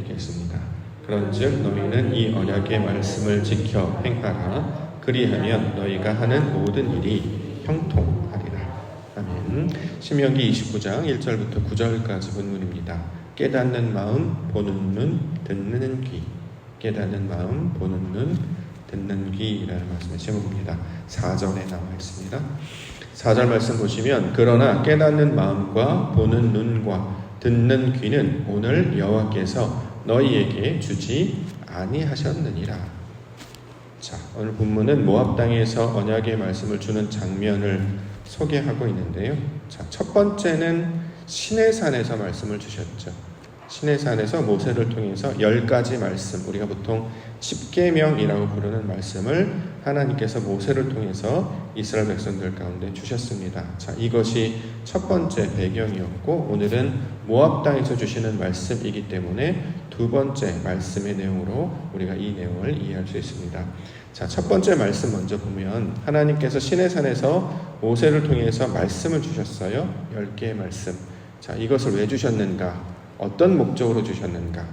없겠습니다. 그런즉 너희는 이 언약의 말씀을 지켜 행하라. 그리하면 너희가 하는 모든 일이 형통하리라. 아멘. 신명기 29장 1절부터 9절까지 본문입니다. 깨닫는 마음, 보는 눈, 듣는 귀. 깨닫는 마음, 보는 눈, 듣는 귀라는 말씀의 제목입니다. 4절에 나와 있습니다. 4절 말씀 보시면 그러나 깨닫는 마음과 보는 눈과 듣는 귀는 오늘 여호와께서 너희에게 주지 아니하셨느니라. 자, 오늘 본문은 모압 땅에서 언약의 말씀을 주는 장면을 소개하고 있는데요. 자, 첫 번째는 시내산에서 말씀을 주셨죠. 시내산에서 모세를 통해서 열 가지 말씀, 우리가 보통 십계명이라고 부르는 말씀을 하나님께서 모세를 통해서 이스라엘 백성들 가운데 주셨습니다. 자, 이것이 첫 번째 배경이었고 오늘은 모압 땅에서 주시는 말씀이기 때문에 두 번째 말씀의 내용으로 우리가 이 내용을 이해할 수 있습니다. 자, 첫 번째 말씀 먼저 보면 하나님께서 시내산에서 모세를 통해서 말씀을 주셨어요. 열 개의 말씀. 자, 이것을 왜 주셨는가? 어떤 목적으로 주셨는가?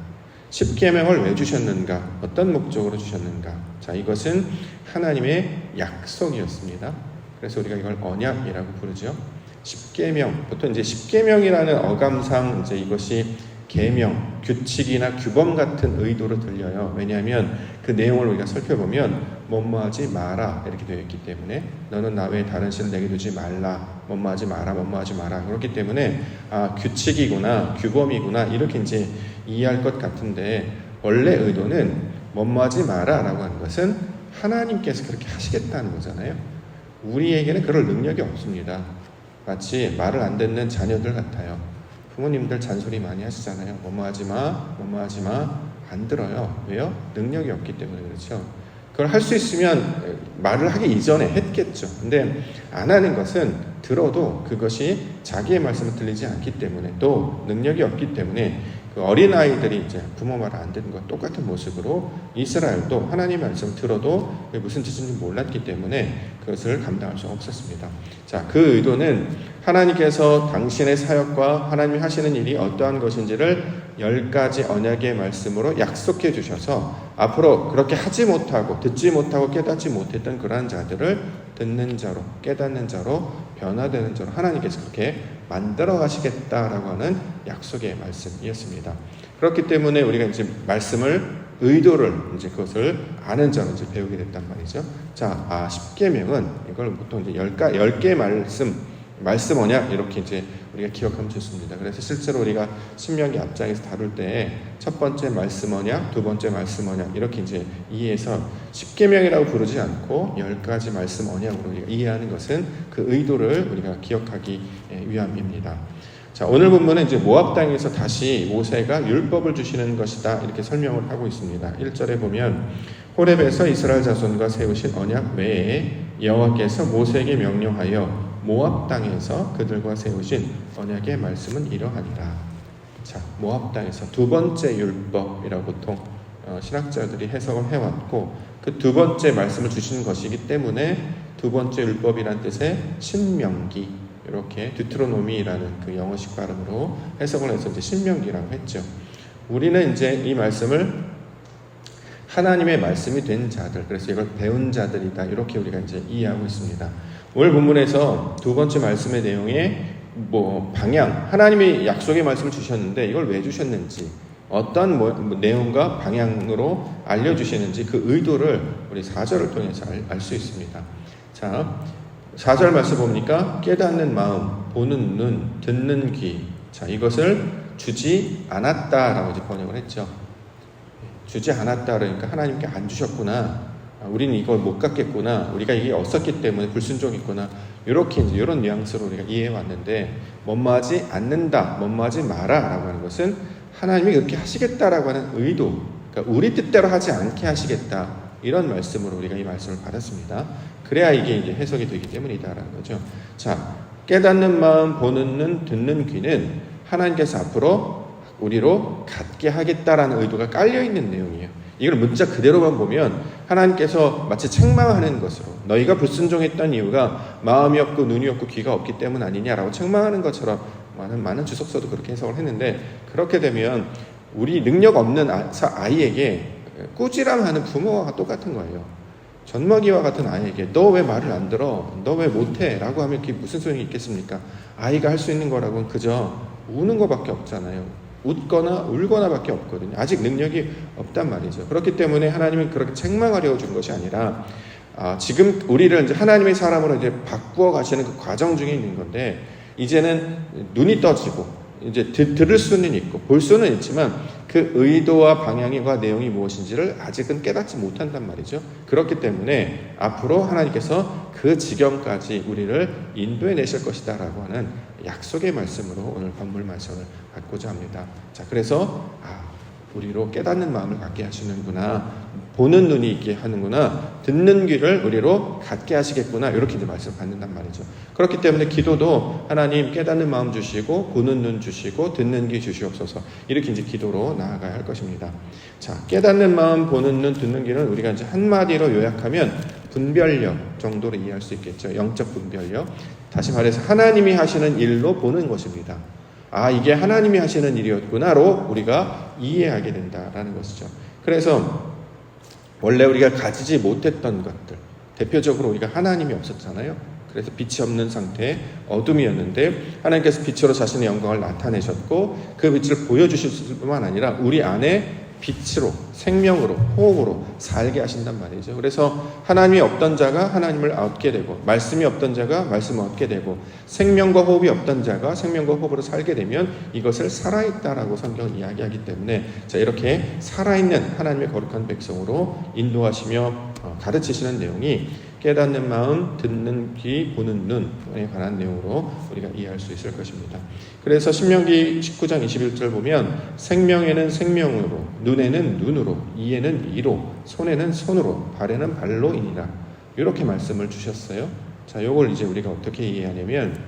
십계명을 왜 주셨는가? 어떤 목적으로 주셨는가? 자, 이것은 하나님의 약속이었습니다. 그래서 우리가 이걸 언약이라고 부르죠. 십계명, 보통 이제 십계명이라는 어감상 이제 이것이 계명, 규칙이나 규범 같은 의도로 들려요. 왜냐하면 그 내용을 우리가 살펴보면 뭐뭐하지 마라 이렇게 되어 있기 때문에 너는 나 외에 다른 신을 내게 두지 말라, 뭐뭐하지 마라, 뭐뭐하지 마라 그렇기 때문에 아 규칙이구나, 규범이구나 이렇게 이제 이해할 것 같은데 원래 의도는 뭐뭐하지 마라라고 하는 것은 하나님께서 그렇게 하시겠다는 거잖아요. 우리에게는 그럴 능력이 없습니다. 마치 말을 안 듣는 자녀들 같아요. 부모님들 잔소리 많이 하시잖아요. 뭐뭐 하지 마, 뭐뭐 하지 마. 안 들어요. 왜요? 능력이 없기 때문에 그렇죠. 그걸 할 수 있으면 말을 하기 이전에 했겠죠. 근데 안 하는 것은 들어도 그것이 자기의 말씀을 들리지 않기 때문에 또 능력이 없기 때문에 그 어린 아이들이 이제 부모 말 안 듣는 것 똑같은 모습으로 이스라엘도 하나님 말씀 들어도 무슨 뜻인지 몰랐기 때문에 그것을 감당할 수 없었습니다. 자, 그 의도는 하나님께서 당신의 사역과 하나님이 하시는 일이 어떠한 것인지를 열 가지 언약의 말씀으로 약속해 주셔서 앞으로 그렇게 하지 못하고 듣지 못하고 깨닫지 못했던 그러한 자들을 듣는 자로 깨닫는 자로 변화되는 자로 하나님께서 그렇게 만들어 가시겠다라고 하는 약속의 말씀이었습니다. 그렇기 때문에 우리가 이제 말씀을 의도를 이제 그것을 아는 자로 이제 배우게 됐단 말이죠. 자, 아, 십계명은 이걸 보통 이제 열가 열개 말씀 말씀 언약 이렇게 이제 우리가 기억하면 좋습니다. 그래서 실제로 우리가 신명기 앞장에서 다룰 때 첫 번째 말씀 언약, 두 번째 말씀 언약 이렇게 이제 이해해서 십계명이라고 부르지 않고 열 가지 말씀 언약으로 우리가 이해하는 것은 그 의도를 우리가 기억하기 위함입니다. 자, 오늘 본문은 이제 모압 땅에서 다시 모세가 율법을 주시는 것이다 이렇게 설명을 하고 있습니다. 1절에 보면 호렙에서 이스라엘 자손과 세우신 언약 외에 여호와께서 모세에게 명령하여 모압 땅에서 그들과 세우신 언약의 말씀은 이러하니라. 자, 모압 땅에서 두 번째 율법이라고 보통 어, 신학자들이 해석을 해왔고 그 두 번째 말씀을 주시는 것이기 때문에 두 번째 율법이란 뜻의 신명기 이렇게 듀트로노미라는 그 영어식 발음으로 해석을 해서 이제 신명기라고 했죠. 우리는 이제 이 말씀을 하나님의 말씀이 된 자들, 그래서 이걸 배운 자들이다. 이렇게 우리가 이제 이해하고 있습니다. 오늘 본문에서 두 번째 말씀의 내용에 뭐 방향, 하나님이 약속의 말씀을 주셨는데 이걸 왜 주셨는지, 어떤 뭐, 뭐 내용과 방향으로 알려주시는지 그 의도를 우리 4절을 통해서 알 수 있습니다. 자, 4절 말씀 보니까 깨닫는 마음, 보는 눈, 듣는 귀. 자, 이것을 주지 않았다라고 번역을 했죠. 주지 않았다 그러니까 하나님께 안 주셨구나. 우리는 이걸 못 갖겠구나. 우리가 이게 없었기 때문에 불순종했구나. 이렇게 이제 이런 뉘앙스로 우리가 이해해 왔는데 뭐뭐하지 않는다, 뭐뭐하지 마라라고 하는 것은 하나님이 그렇게 하시겠다라고 하는 의도. 그러니까 우리 뜻대로 하지 않게 하시겠다. 이런 말씀으로 우리가 이 말씀을 받았습니다. 그래야 이게 이제 해석이 되기 때문이다라는 거죠. 자, 깨닫는 마음, 보는 눈, 듣는 귀는 하나님께서 앞으로 우리로 갖게 하겠다라는 의도가 깔려 있는 내용이에요. 이걸 문자 그대로만 보면 하나님께서 마치 책망하는 것으로 너희가 불순종했던 이유가 마음이 없고 눈이 없고 귀가 없기 때문 아니냐라고 책망하는 것처럼 많은 많은 주석서도 그렇게 해석을 했는데 그렇게 되면 우리 능력 없는 아- 사- 아이에게 꾸지람하는 부모와 똑같은 거예요. 젖먹이와 같은 아이에게 너 왜 말을 안 들어? 너 왜 못해? 라고 하면 그게 무슨 소용이 있겠습니까? 아이가 할 수 있는 거라고는 그저 우는 거밖에 없잖아요. 웃거나 울거나 밖에 없거든요. 아직 능력이 없단 말이죠. 그렇기 때문에 하나님은 그렇게 책망하려 준 것이 아니라 아, 지금 우리를 이제 하나님의 사람으로 이제 바꾸어 가시는 그 과정 중에 있는 건데 이제는 눈이 떠지고 이제 드- 들을 수는 있고 볼 수는 있지만 그 의도와 방향과 내용이 무엇인지를 아직은 깨닫지 못한단 말이죠. 그렇기 때문에 앞으로 하나님께서 그 지경까지 우리를 인도해 내실 것이다라고 하는 약속의 말씀으로 오늘 본문 말씀을 갖고자 합니다. 자, 그래서 아, 우리로 깨닫는 마음을 갖게 하시는구나. 보는 눈이 있게 하는구나. 듣는 귀를 우리로 갖게 하시겠구나. 이렇게 이제 말씀을 받는단 말이죠. 그렇기 때문에 기도도 하나님 깨닫는 마음 주시고 보는 눈 주시고 듣는 귀 주시옵소서. 이렇게 이제 기도로 나아가야 할 것입니다. 자, 깨닫는 마음, 보는 눈, 듣는 귀는 우리가 이제 한마디로 요약하면 분별력 정도로 이해할 수 있겠죠. 영적 분별력. 다시 말해서 하나님이 하시는 일로 보는 것입니다. 아, 이게 하나님이 하시는 일이었구나로 우리가 이해하게 된다라는 것이죠. 그래서 원래 우리가 가지지 못했던 것들, 대표적으로 우리가 하나님이 없었잖아요. 그래서 빛이 없는 상태, 어둠이었는데 하나님께서 빛으로 자신의 영광을 나타내셨고 그 빛을 보여주실 뿐만 아니라 우리 안에 빛으로 생명으로 호흡으로 살게 하신단 말이죠. 그래서 하나님이 없던 자가 하나님을 얻게 되고 말씀이 없던 자가 말씀을 얻게 되고 생명과 호흡이 없던 자가 생명과 호흡으로 살게 되면 이것을 살아있다라고 성경은 이야기하기 때문에 자 이렇게 살아있는 하나님의 거룩한 백성으로 인도하시며 어, 가르치시는 내용이 깨닫는 마음, 듣는 귀, 보는 눈에 관한 내용으로 우리가 이해할 수 있을 것입니다. 그래서 신명기 19장 21절 보면 생명에는 생명으로, 눈에는 눈으로, 이에는 이로, 손에는 손으로, 발에는 발로이니라. 이렇게 말씀을 주셨어요. 자, 요걸 이제 우리가 어떻게 이해하냐면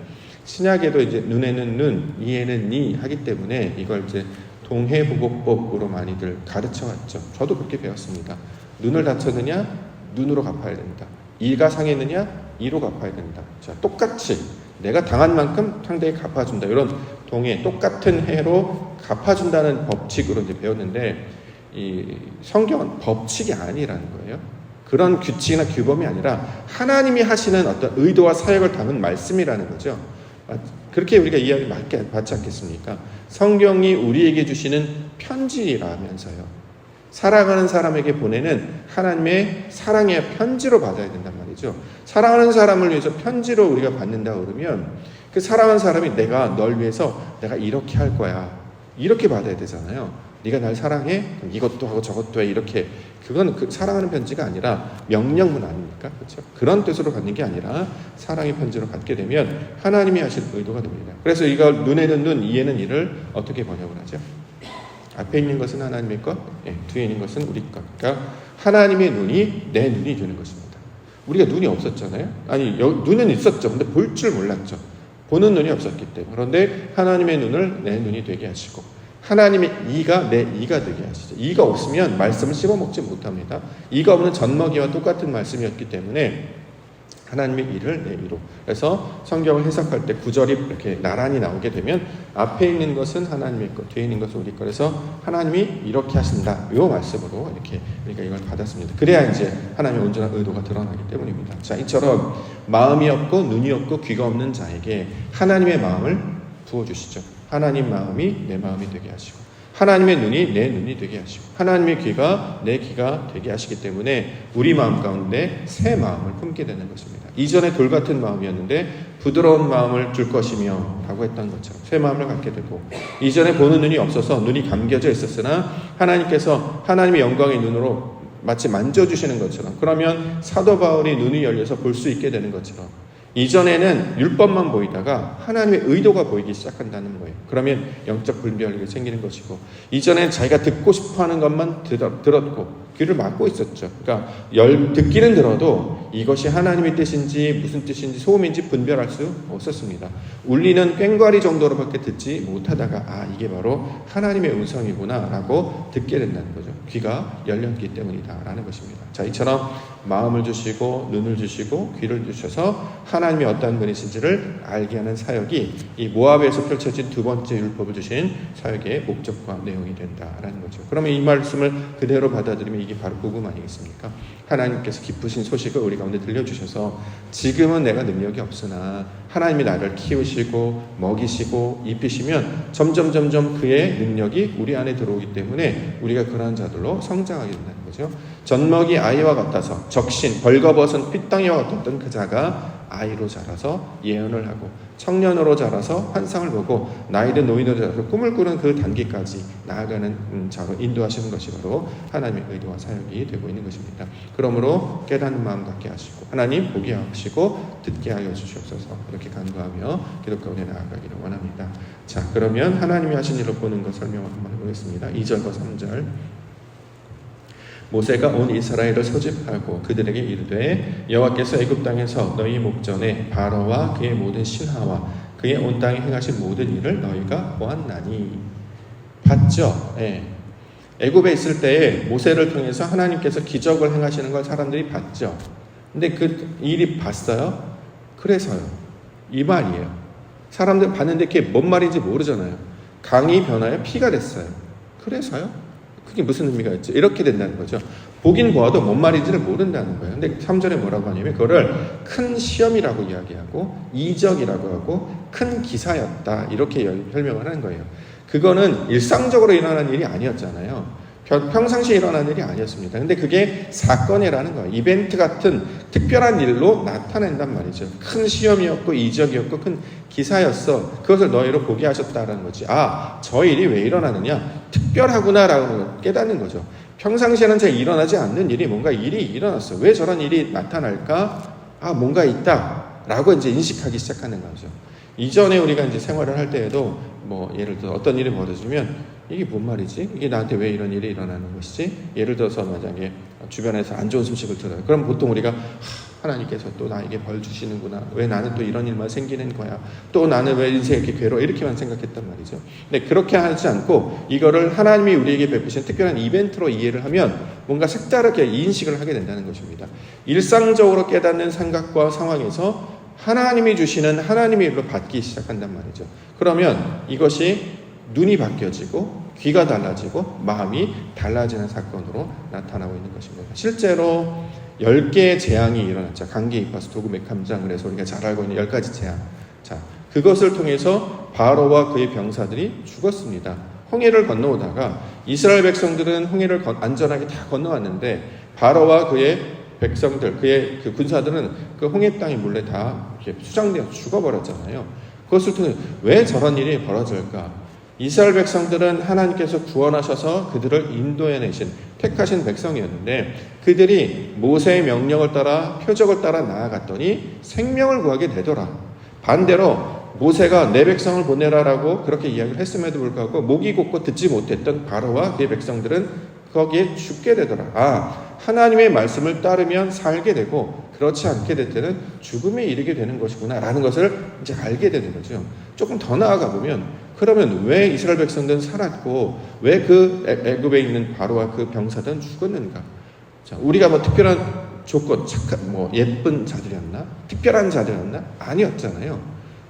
신약에도 이제 눈에는 눈, 이에는 이 하기 때문에 이걸 이제 동해부고법으로 많이들 가르쳐 왔죠. 저도 그렇게 배웠습니다. 눈을 다쳤느냐? 눈으로 갚아야 된다. 이가 상했느냐? 이로 갚아야 된다. 자, 똑같이 내가 당한 만큼 상대에 갚아준다. 이런 동해 똑같은 해로 갚아준다는 법칙으로 이제 배웠는데 이 성경은 법칙이 아니라는 거예요. 그런 규칙이나 규범이 아니라 하나님이 하시는 어떤 의도와 사역을 담은 말씀이라는 거죠. 아, 그렇게 우리가 이야기 맞게 받지 않겠습니까? 성경이 우리에게 주시는 편지라면서요. 사랑하는 사람에게 보내는 하나님의 사랑의 편지로 받아야 된단 말이죠. 사랑하는 사람을 위해서 편지로 우리가 받는다 그러면 그 사랑하는 사람이 내가 널 위해서 내가 이렇게 할 거야. 이렇게 받아야 되잖아요. 네가 날 사랑해? 이것도 하고 저것도 해. 이렇게 그건 그 사랑하는 편지가 아니라 명령문 아닙니까? 그렇죠? 그런 뜻으로 받는 게 아니라 사랑의 편지로 받게 되면 하나님이 하신 의도가 됩니다. 그래서 이걸 눈에는 눈, 이에는 이를 어떻게 번역을 하죠? 앞에 있는 것은 하나님의 것, 예, 뒤에 있는 것은 우리 것. 그러니까 하나님의 눈이 내 눈이 되는 것입니다. 우리가 눈이 없었잖아요. 아니 여, 눈은 있었죠. 근데 볼 줄 몰랐죠. 보는 눈이 없었기 때문에. 그런데 하나님의 눈을 내 눈이 되게 하시고 하나님의 이가 내 이가 되게 하시죠. 이가 없으면 말씀을 씹어 먹지 못합니다. 이가 없는 젖먹이와 똑같은 말씀이었기 때문에 하나님의 일을 내 이로. 그래서 성경을 해석할 때 구절이 이렇게 나란히 나오게 되면 앞에 있는 것은 하나님의 것, 뒤에 있는 것은 우리 것. 그래서 하나님이 이렇게 하신다. 이 말씀으로 이렇게 우리가 이걸 받았습니다. 그래야 이제 하나님의 온전한 의도가 드러나기 때문입니다. 자, 이처럼 마음이 없고 눈이 없고 귀가 없는 자에게 하나님의 마음을 부어주시죠. 하나님 마음이 내 마음이 되게 하시고 하나님의 눈이 내 눈이 되게 하시고 하나님의 귀가 내 귀가 되게 하시기 때문에 우리 마음 가운데 새 마음을 품게 되는 것입니다. 이전에 돌 같은 마음이었는데 부드러운 마음을 줄 것이며 라고 했던 것처럼 새 마음을 갖게 되고 이전에 보는 눈이 없어서 눈이 감겨져 있었으나 하나님께서 하나님의 영광의 눈으로 마치 만져주시는 것처럼 그러면 사도 바울이 눈이 열려서 볼 수 있게 되는 것처럼 이전에는 율법만 보이다가 하나님의 의도가 보이기 시작한다는 거예요. 그러면 영적 분별력이 생기는 것이고 이전엔 자기가 듣고 싶어하는 것만 들었고 귀를 막고 있었죠. 그러니까 열 듣기는 들어도 이것이 하나님의 뜻인지 무슨 뜻인지 소음인지 분별할 수 없었습니다. 울리는 꽹과리 정도로밖에 듣지 못하다가 아 이게 바로 하나님의 음성이구나라고 듣게 된다는 거죠. 귀가 열렸기 때문이다라는 것입니다. 자 이처럼 마음을 주시고 눈을 주시고 귀를 주셔서 하나님이 어떠한 분이신지를 알게 하는 사역이 이 모압에서 펼쳐진 두 번째 율법을 주신 사역의 목적과 내용이 된다라는 거죠. 그러면 이 말씀을 그대로 받아들이면 이게 바로 복음 아니겠습니까? 하나님께서 기쁘신 소식을 우리 가운데 들려주셔서 지금은 내가 능력이 없으나 하나님이 나를 키우시고 먹이시고 입히시면 점점 점점 그의 능력이 우리 안에 들어오기 때문에 우리가 그러한 자들로 성장하게 된다 는 거죠. 젖먹이 아이와 같아서 적신 벌거벗은 핏덩이와 같았던 그 자가 아이로 자라서 예언을 하고 청년으로 자라서 환상을 보고 나이든 노인으로 자라서 꿈을 꾸는 그 단계까지 나아가는 음, 자로 인도하시는 것이 바로 하나님의 의도와 사역이 되고 있는 것입니다. 그러므로 깨닫는 마음 갖게 하시고 하나님 보게 하시고 듣게 하여 주시옵소서 이렇게 간구하며 기독 가운데 나아가기를 원합니다. 자 그러면 하나님이 하신 일을 보는 것 설명 한번 해보겠습니다. 2절과 3절 모세가 온 이스라엘을 소집하고 그들에게 이르되 여호와께서 애굽 땅에서 너희 목전에 바로와 그의 모든 신하와 그의 온 땅에 행하신 모든 일을 너희가 보았나니 봤죠. 예. 애굽에 있을 때에 모세를 통해서 하나님께서 기적을 행하시는 걸 사람들이 봤죠. 근데 그 일이 봤어요? 그래서요. 이 말이에요. 사람들 봤는데 그게 뭔 말인지 모르잖아요. 강이 변하여 피가 됐어요. 그래서요? 그게 무슨 의미가 있죠? 이렇게 된다는 거죠. 보긴 보아도 뭔 말인지를 모른다는 거예요. 근데 3절에 뭐라고 하냐면 그거를 큰 시험이라고 이야기하고 이적이라고 하고 큰 기사였다. 이렇게 설명을 하는 거예요. 그거는 일상적으로 일어난 일이 아니었잖아요. 평상시에 일어난 일이 아니었습니다. 근데 그게 사건이라는 거예요. 이벤트 같은 특별한 일로 나타낸단 말이죠. 큰 시험이었고 이적이었고 큰 기사였어. 그것을 너희로 보게 하셨다라는 거지. 아, 저 일이 왜 일어나느냐? 특별하구나라고 깨닫는 거죠. 평상시에는 잘 일어나지 않는 일이 뭔가 일이 일어났어. 왜 저런 일이 나타날까? 아, 뭔가 있다. 라고 이제 인식하기 시작하는 거죠. 이전에 우리가 이제 생활을 할 때에도 뭐 예를 들어 어떤 일이 벌어지면 이게 뭔 말이지? 이게 나한테 왜 이런 일이 일어나는 것이지? 예를 들어서 만약에 주변에서 안 좋은 소식을 들어요. 그럼 보통 우리가 하나님께서 또 나에게 벌 주시는구나. 왜 나는 또 이런 일만 생기는 거야? 또 나는 왜 인생에 이렇게 괴로워? 이렇게만 생각했단 말이죠. 근데 그렇게 하지 않고 이거를 하나님이 우리에게 베푸신 특별한 이벤트로 이해를 하면 뭔가 색다르게 인식을 하게 된다는 것입니다. 일상적으로 깨닫는 생각과 상황에서 하나님이 주시는 하나님의 일로 받기 시작한단 말이죠. 그러면 이것이 눈이 바뀌어지고 귀가 달라지고 마음이 달라지는 사건으로 나타나고 있는 것입니다. 실제로 10개의 재앙이 일어났죠. 감기, 이파스, 도구, 맥함장 그래서 우리가 잘 알고 있는 10가지 재앙. 자, 그것을 통해서 바로와 그의 병사들이 죽었습니다. 홍해를 건너오다가 이스라엘 백성들은 홍해를 안전하게 다 건너왔는데 바로와 그의 백성들, 그의 그 군사들은 그 홍해 땅에 몰래 다 수장되어 죽어버렸잖아요. 그것을 통해 왜 저런 일이 벌어질까? 이스라엘 백성들은 하나님께서 구원하셔서 그들을 인도해내신 택하신 백성이었는데 그들이 모세의 명령을 따라 표적을 따라 나아갔더니 생명을 구하게 되더라. 반대로 모세가 내 백성을 보내라라고 그렇게 이야기를 했음에도 불구하고 목이 곧고 듣지 못했던 바로와 그의 백성들은 거기에 죽게 되더라. 아, 하나님의 말씀을 따르면 살게 되고 그렇지 않게 될 때는 죽음에 이르게 되는 것이구나라는 것을 이제 알게 되는 거죠. 조금 더 나아가 보면 그러면 왜 이스라엘 백성들은 살았고 왜 그 애굽에 있는 바로와 그 병사들은 죽었는가? 자, 우리가 뭐 특별한 조건, 착한, 뭐 예쁜 자들이었나? 특별한 자들이었나? 아니었잖아요.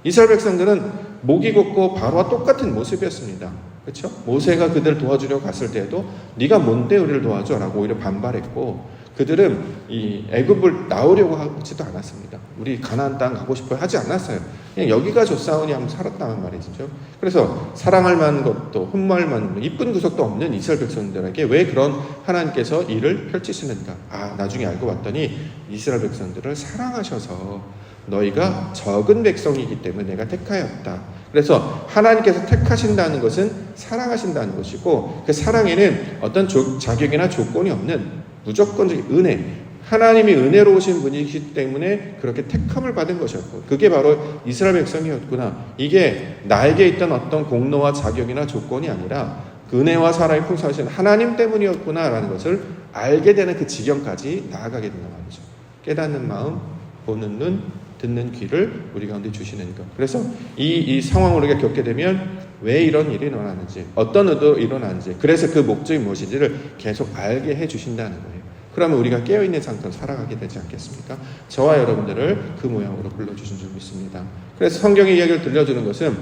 이스라엘 백성들은 목이 곱고 바로와 똑같은 모습이었습니다. 그렇죠? 모세가 그들을 도와주려고 갔을 때에도 네가 뭔데 우리를 도와줘라고 오히려 반발했고 그들은 이 애굽을 나오려고 하지도 않았습니다. 우리 가나안 땅 가고 싶어 하지 않았어요. 그냥 여기가 좋사오니 하면 살았다는 말이죠. 그래서 사랑할 만한 것도 흠모할 만한 이쁜 구석도 없는 이스라엘 백성들에게 왜 그런 하나님께서 일을 펼치시는가? 아 나중에 알고 봤더니 이스라엘 백성들을 사랑하셔서 너희가 적은 백성이기 때문에 내가 택하였다. 그래서 하나님께서 택하신다는 것은 사랑하신다는 것이고 그 사랑에는 어떤 조, 자격이나 조건이 없는 무조건적인 은혜, 하나님이 은혜로우신 분이기 때문에 그렇게 택함을 받은 것이었고 그게 바로 이스라엘 백성이었구나. 이게 나에게 있던 어떤 공로와 자격이나 조건이 아니라 그 은혜와 사랑이 풍성하신 하나님 때문이었구나라는 것을 알게 되는 그 지경까지 나아가게 된단 말이죠. 깨닫는 마음, 보는 눈, 듣는 귀를 우리 가운데 주시는 것. 그래서 이, 이 상황을 우리가 겪게 되면 왜 이런 일이 일어나는지, 어떤 의도로 일어나는지, 그래서 그 목적이 무엇인지를 계속 알게 해 주신다는 거예요. 그러면 우리가 깨어있는 상태로 살아가게 되지 않겠습니까? 저와 여러분들을 그 모양으로 불러주신 줄 믿습니다. 그래서 성경의 이야기를 들려주는 것은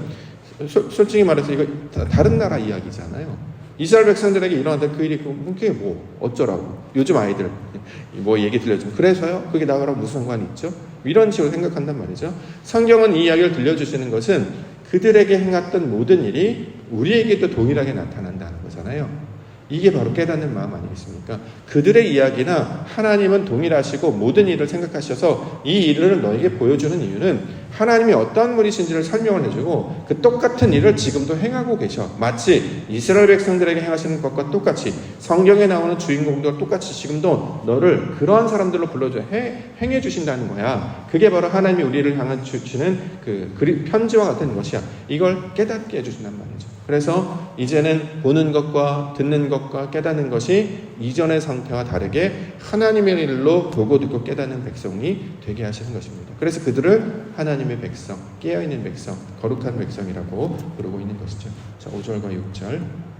소- 솔직히 말해서 이거 다- 다른 나라 이야기잖아요. 이스라엘 백성들에게 일어났던 그 일이 그- 그게 뭐 어쩌라고? 요즘 아이들 뭐 얘기 들려주면 그래서요? 그게 나가라고 무슨 상관이 있죠? 이런 식으로 생각한단 말이죠. 성경은 이 이야기를 들려주시는 것은 그들에게 행했던 모든 일이 우리에게도 동일하게 나타난다는 거잖아요 이게 바로 깨닫는 마음 아니겠습니까? 그들의 이야기나 하나님은 동일하시고 모든 일을 생각하셔서 이 일을 너에게 보여주는 이유는 하나님이 어떠한 분이신지를 설명을 해주고 그 똑같은 일을 지금도 행하고 계셔. 마치 이스라엘 백성들에게 행하시는 것과 똑같이 성경에 나오는 주인공들과 똑같이 지금도 너를 그러한 사람들로 불러줘 해, 행해 주신다는 거야. 그게 바로 하나님이 우리를 향한 주, 주는 그 편지와 같은 것이야. 이걸 깨닫게 해주신단 말이죠. 그래서 이제는 보는 것과 듣는 것과 깨닫는 것이 이전의 상태와 다르게 하나님의 일로 보고 듣고 깨닫는 백성이 되게 하시는 것입니다. 그래서 그들을 하나님의 백성, 깨어있는 백성, 거룩한 백성이라고 부르고 있는 것이죠. 자, 5절과 6절.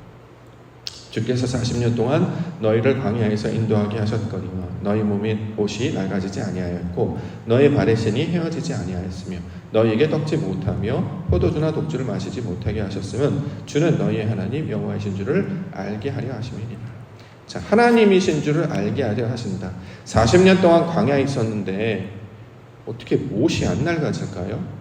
주께서 40년 동안 너희를 광야에서 인도하게 하셨거니와 너희 몸이 옷이 낡아지지 아니하였고 너희 발의 신이 헤어지지 아니하였으며 너희에게 떡지 못하며 포도주나 독주를 마시지 못하게 하셨으면 주는 너희의 하나님 여호와이신 줄을 알게 하려 하심이니라. 자, 하나님이신 줄을 알게 하려 하신다. 40년 동안 광야에 있었는데 어떻게 옷이 안 낡아질까요?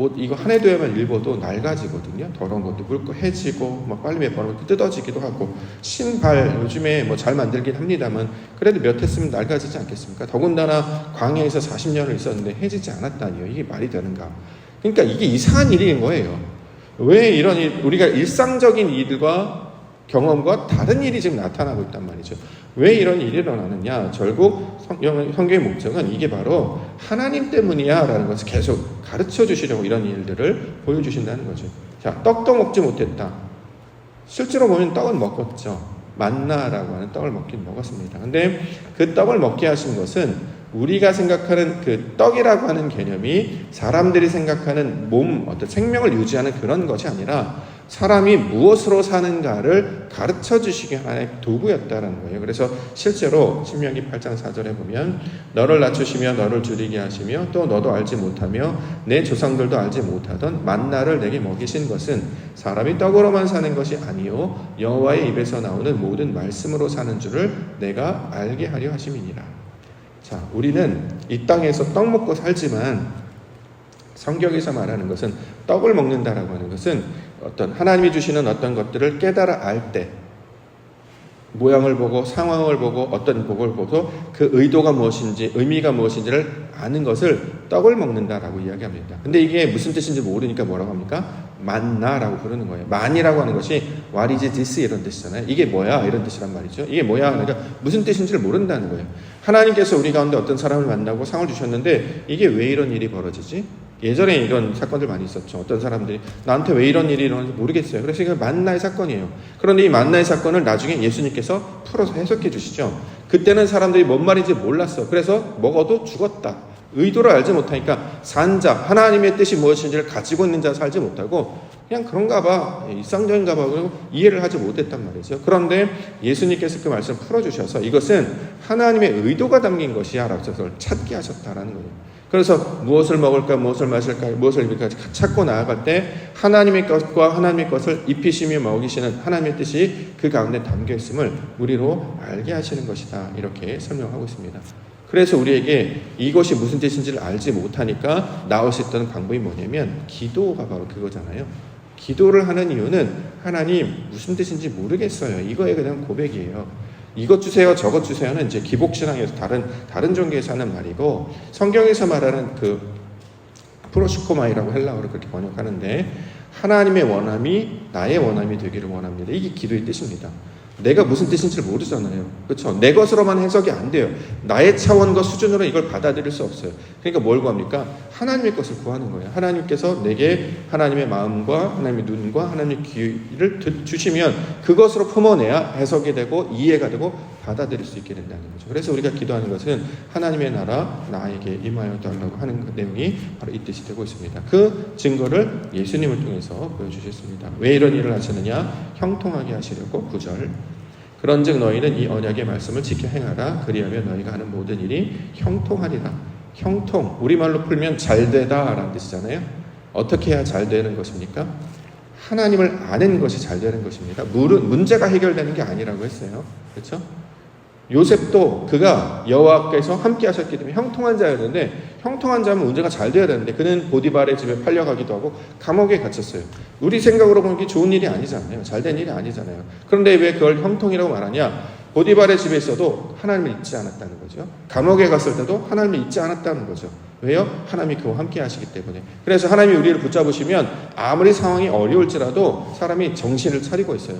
옷 이거 한해 되면 일궈도 낡아지거든요. 더러운 것도 묽고 해지고 막 빨리 몇번 뜯어지기도 하고 신발 요즘에 뭐 잘 만들긴 합니다만 그래도 몇 해 쓰면 낡아지지 않겠습니까? 더군다나 광야에서 40년을 있었는데 해지지 않았다니요. 이게 말이 되는가? 그러니까 이게 이상한 일인 거예요. 왜 이런 일, 우리가 일상적인 일과 경험과 다른 일이 지금 나타나고 있단 말이죠. 왜 이런 일이 일어나느냐? 결국 성- 성경의 목적은 이게 바로 하나님 때문이야 라는 것을 계속 가르쳐 주시려고 이런 일들을 보여주신다는 거죠. 자, 떡도 먹지 못했다. 실제로 보면 떡은 먹었죠. 만나라고 하는 떡을 먹긴 먹었습니다. 근데 그 떡을 먹게 하신 것은 우리가 생각하는 그 떡이라고 하는 개념이 사람들이 생각하는 몸, 어떤 생명을 유지하는 그런 것이 아니라 사람이 무엇으로 사는가를 가르쳐 주시기 하나의 도구였다라는 거예요. 그래서 실제로 신명기 8장 4절에 보면 너를 낮추시며 너를 줄이게 하시며 또 너도 알지 못하며 내 조상들도 알지 못하던 만나를 내게 먹이신 것은 사람이 떡으로만 사는 것이 아니요 여호와의 입에서 나오는 모든 말씀으로 사는 줄을 내가 알게 하려 하심이니라. 자, 우리는 이 땅에서 떡 먹고 살지만 성경에서 말하는 것은 떡을 먹는다라고 하는 것은 어떤 하나님이 주시는 어떤 것들을 깨달아 알 때 모양을 보고 상황을 보고 어떤 복을 보고 그 의도가 무엇인지 의미가 무엇인지를 아는 것을 떡을 먹는다라고 이야기합니다. 근데 이게 무슨 뜻인지 모르니까 뭐라고 합니까? 만나라고 부르는 거예요. 만이라고 하는 것이 what is this 이런 뜻이잖아요. 이게 뭐야 이런 뜻이란 말이죠. 이게 뭐야 그러니까 무슨 뜻인지를 모른다는 거예요. 하나님께서 우리 가운데 어떤 사람을 만나고 상을 주셨는데 이게 왜 이런 일이 벌어지지? 예전에 이런 사건들 많이 있었죠. 어떤 사람들이 나한테 왜 이런 일이 일어나는지 모르겠어요. 그래서 이게 만나의 사건이에요. 그런데 이 만나의 사건을 나중에 예수님께서 풀어서 해석해 주시죠. 그때는 사람들이 뭔 말인지 몰랐어. 그래서 먹어도 죽었다. 의도를 알지 못하니까 산자 하나님의 뜻이 무엇인지를 가지고 있는 자 살지 못하고 그냥 그런가 봐 일상적인가 봐 그리고 이해를 하지 못했단 말이죠. 그런데 예수님께서 그 말씀 풀어주셔서 이것은 하나님의 의도가 담긴 것이야 라고 그걸 찾게 하셨다라는 거예요. 그래서 무엇을 먹을까, 무엇을 마실까, 무엇을 입을까 찾고 나아갈 때 하나님의 것과 하나님의 것을 입히시며 먹이시는 하나님의 뜻이 그 가운데 담겨 있음을 우리로 알게 하시는 것이다. 이렇게 설명하고 있습니다. 그래서 우리에게 이것이 무슨 뜻인지를 알지 못하니까 나올 수 있던 방법이 뭐냐면 기도가 바로 그거잖아요. 기도를 하는 이유는 하나님 무슨 뜻인지 모르겠어요. 이거에 그냥 고백이에요. 이것 주세요, 저것 주세요는 이제 기복신앙에서 다른 다른 종교에서 하는 말이고 성경에서 말하는 그 프로시코마이라고 헬라어로 그렇게 번역하는데 하나님의 원함이 나의 원함이 되기를 원합니다. 이게 기도의 뜻입니다. 내가 무슨 뜻인지 모르잖아요. 그렇죠? 내 것으로만 해석이 안 돼요. 나의 차원과 수준으로 이걸 받아들일 수 없어요. 그러니까 뭘 구합니까? 하나님의 것을 구하는 거예요. 하나님께서 내게 하나님의 마음과 하나님의 눈과 하나님의 귀를 드- 주시면 그것으로 품어내야 해석이 되고 이해가 되고 받아들일 수 있게 된다는 거죠. 그래서 우리가 기도하는 것은 하나님의 나라 나에게 임하여 달라고 하는 그 내용이 바로 이 뜻이 되고 있습니다. 그 증거를 예수님을 통해서 보여주셨습니다. 왜 이런 일을 하셨느냐? 형통하게 하시려고 구절. 그런즉 너희는 이 언약의 말씀을 지켜 행하라. 그리하면 너희가 하는 모든 일이 형통하리라. 형통 우리말로 풀면 잘되다라는 뜻이잖아요. 어떻게 해야 잘 되는 것입니까? 하나님을 아는 것이 잘 되는 것입니다. 문제가 해결되는 게 아니라고 했어요. 그렇죠? 요셉도 그가 여호와께서 함께 하셨기 때문에 형통한 자였는데 형통한 자면 문제가 잘 돼야 되는데 그는 보디발의 집에 팔려가기도 하고 감옥에 갇혔어요. 우리 생각으로 보면 좋은 일이 아니잖아요. 잘 된 일이 아니잖아요. 그런데 왜 그걸 형통이라고 말하냐? 보디발의 집에 있어도 하나님을 잊지 않았다는 거죠. 감옥에 갔을 때도 하나님을 잊지 않았다는 거죠. 왜요? 하나님이 그와 함께 하시기 때문에. 그래서 하나님이 우리를 붙잡으시면 아무리 상황이 어려울지라도 사람이 정신을 차리고 있어요.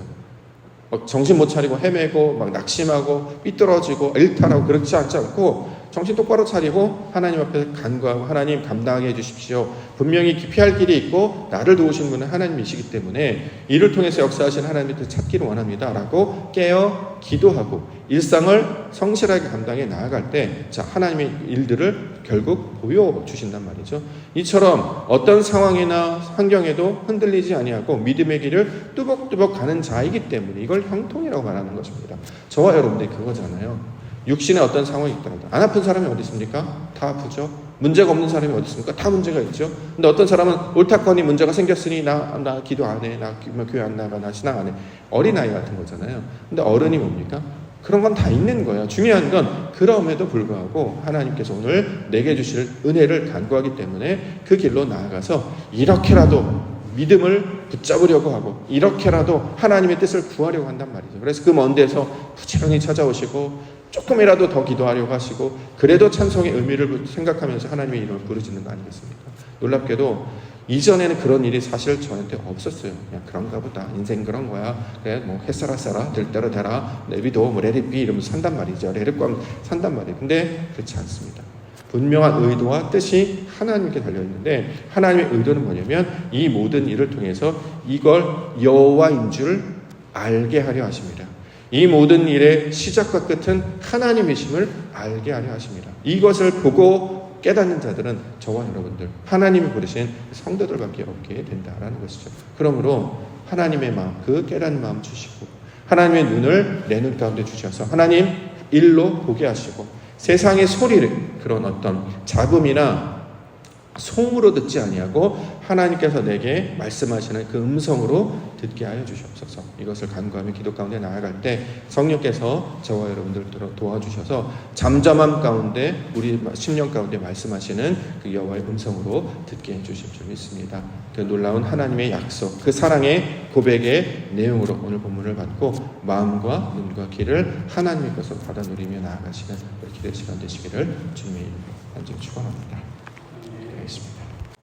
막 정신 못 차리고 헤매고 막 낙심하고 삐뚤어지고 일탈하고 그렇지 않지 않고 정신 똑바로 차리고 하나님 앞에 간구하고 하나님 감당하게 해주십시오. 분명히 피할 길이 있고 나를 도우시는 분은 하나님이시기 때문에 이를 통해서 역사하신 하나님의 뜻 찾기를 원합니다 라고 깨어 기도하고 일상을 성실하게 감당해 나아갈 때 자, 하나님의 일들을 결국 보여주신단 말이죠. 이처럼 어떤 상황이나 환경에도 흔들리지 아니하고 믿음의 길을 뚜벅뚜벅 가는 자이기 때문에 이걸 형통이라고 말하는 것입니다. 저와 여러분들이 그거잖아요. 육신에 어떤 상황이 있더라도 안 아픈 사람이 어디 있습니까? 다 아프죠. 문제가 없는 사람이 어디 있습니까? 다 문제가 있죠. 근데 어떤 사람은 옳다거니 문제가 생겼으니 나, 나 기도 안 해, 나 기- 뭐 교회 안 나가, 나 신앙 안 해. 어린아이 같은 거잖아요. 근데 어른이 뭡니까? 그런 건 다 있는 거예요. 중요한 건 그럼에도 불구하고 하나님께서 오늘 내게 주실 은혜를 간구하기 때문에 그 길로 나아가서 이렇게라도 믿음을 붙잡으려고 하고 이렇게라도 하나님의 뜻을 구하려고 한단 말이죠. 그래서 그 먼 데서 부지런히 찾아오시고 조금이라도 더 기도하려고 하시고 그래도 찬송의 의미를 생각하면서 하나님의 이름을 부르짖는 거 아니겠습니까? 놀랍게도 이전에는 그런 일이 사실 저한테 없었어요. 그냥 그런가 보다. 인생 그런 거야. 그래, 뭐, 햇살아 쏴라, 될 대로 되라, 내비도, 뭐, 레리비 이러면서 산단 말이죠. 레리꽝 산단 말이에요. 근데 그렇지 않습니다. 분명한 의도와 뜻이 하나님께 달려 있는데 하나님의 의도는 뭐냐면 이 모든 일을 통해서 이걸 여호와인 줄 알게 하려 하십니다. 이 모든 일의 시작과 끝은 하나님이심을 알게 하려 하십니다. 이것을 보고 깨닫는 자들은 저와 여러분들 하나님이 부르신 성도들밖에 없게 된다라는 것이죠. 그러므로 하나님의 마음 그 깨닫는 마음 주시고 하나님의 눈을 내 눈 가운데 주셔서 하나님 일로 보게 하시고 세상의 소리를 그런 어떤 잡음이나 소음으로 듣지 아니하고 하나님께서 내게 말씀하시는 그 음성으로 듣게 하여 주시옵소서. 이것을 간구하며 기도 가운데 나아갈 때 성령께서 저와 여러분들 도와주셔서 잠잠함 가운데 우리 심령 가운데 말씀하시는 그 여호와의 음성으로 듣게 해 주실 줄 믿습니다. 그 놀라운 하나님의 약속, 그 사랑의 고백의 내용으로 오늘 본문을 받고 마음과 눈과 귀를 하나님의 것으로 받아 누리며 나아가시는 기대 시간 되시기를 주님의 이름으로 간절히 축원합니다.